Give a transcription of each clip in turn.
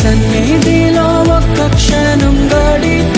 సన్నిధిలో ఒక్క క్షణం గడిపి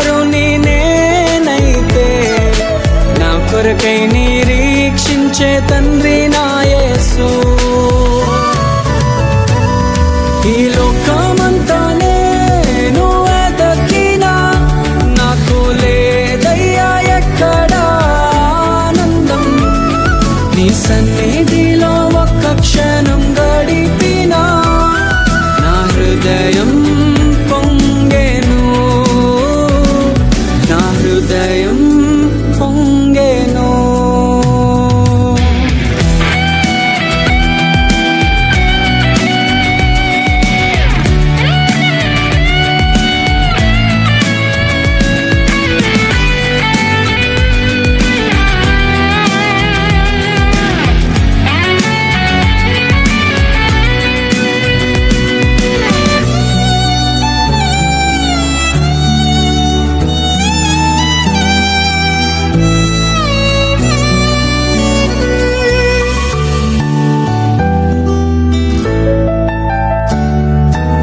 కొరకై నిరీక్షించే తండ్రి నాయసు ఈ లోకమంతా నేను దక్కినా నాకు లేదయ్యా ఎక్కడా ఆనందం. నీ సన్నిధి